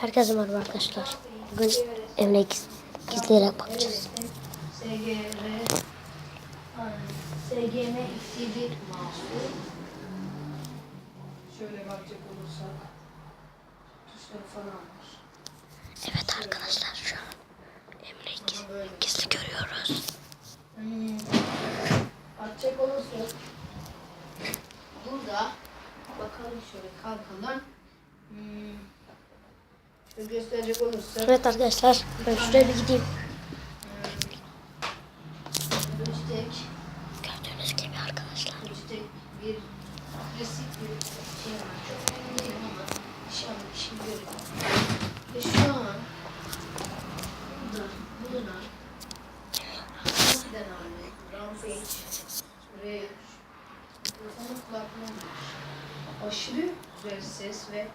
Herkese merhaba arkadaşlar. Bugün Emre giz, gizleyerek bakacağız. Evet arkadaşlar şu an Emre giz, gizli görüyoruz. Hmm. Olursak burada bakalım şöyle kalkandan hmm. Gösterecek olursak Evet arkadaşlar ben şuraya bir gideyim. Logitech Gördüğünüz gibi arkadaşlar. Logitech bir klasik bir şey var. Çok emin değilim ama inşallah işini görüyorum. Ve şu an burada bulunan eskiden abi Rampage Rage mikrofonu kulaklığım. Aşırı güzel ses ve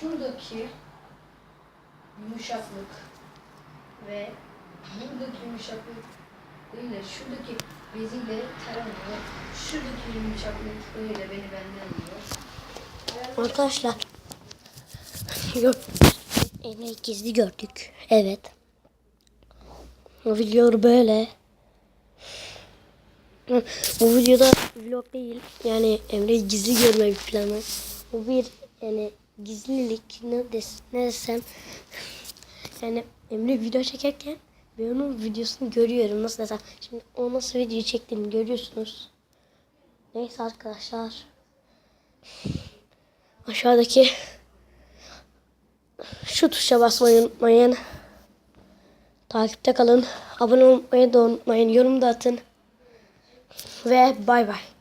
şuradaki yumuşaklık ve buradaki yumuşaklık ile şuradaki beziyle taranıyor. Şuradaki yumuşaklık öyle beni benden alıyor. Arkadaşlar. Emre'yi gizli gördük. Evet. Bu video böyle. Bu videoda vlog değil. Yani Emre'yi gizli görme bir planı. Bu bir yani gizlilik ne, des, ne desem. Yani Emre video çekerken ben onun videosunu görüyorum. Nasıl desem. Şimdi o nasıl video çektiğini görüyorsunuz. Neyse arkadaşlar. Aşağıdaki şu tuşa basmayı unutmayın. Takipte kalın. Abone olmayı da unutmayın. Yorum da atın. Ve bay bay.